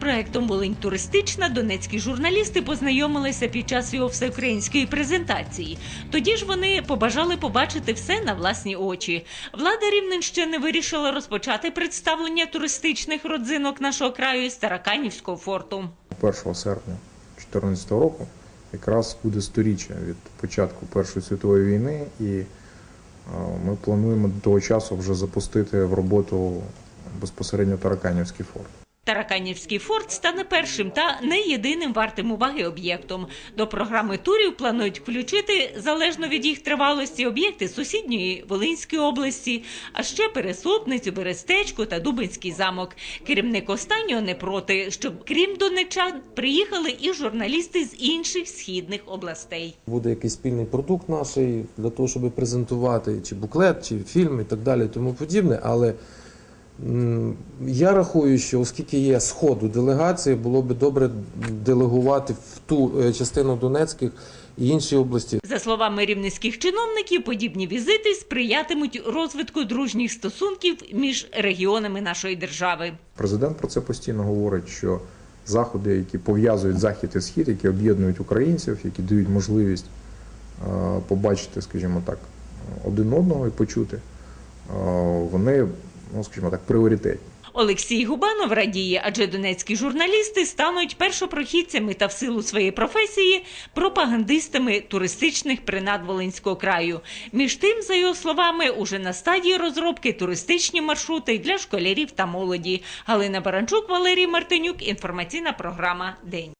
проектом Волинь туристична донецькі журналісти познайомилися під час його всеукраїнської презентації. Тоді ж вони побажали побачити все на власні очі. Влада Рівненщини вирішила розпочати представлення туристичних родзинок нашого краю з Тараканівського форту. 1 серпня 2014 року якраз буде сторіччя від початку Першої світової війни, і е, ми плануємо до того часу вже запустити в роботу безпосередньо Тараканівський форт. Тараканівський форт стане першим та не єдиним вартим уваги об'єктом. До програми турів планують включити, залежно від їх тривалості, об'єкти сусідньої Волинської області, а ще Пересопницю, Берестечку та Дубинський замок. Керівник останнього не проти, щоб крім донечан приїхали і журналісти з інших східних областей. Буде якийсь спільний продукт наш для того, щоб презентувати чи буклет, чи фільм і так далі, тому подібне. Але я рахую, що оскільки є сходу делегації, було би добре делегувати в ту е, частину Донецьких і інші області. За словами рівненських чиновників, подібні візити сприятимуть розвитку дружніх стосунків між регіонами нашої держави. Президент про це постійно говорить, що заходи, які пов'язують захід і схід, які об'єднують українців, які дають можливість е, побачити, скажімо так, один одного і почути, е, вони, ну скажімо так, пріоритетні. Олексій Губанов радіє, адже донецькі журналісти стануть першопрохідцями та в силу своєї професії пропагандистами туристичних принад Волинського краю. Між тим, за його словами, уже на стадії розробки туристичні маршрути для школярів та молоді. Галина Баранчук, Валерій Мартинюк. Інформаційна програма День.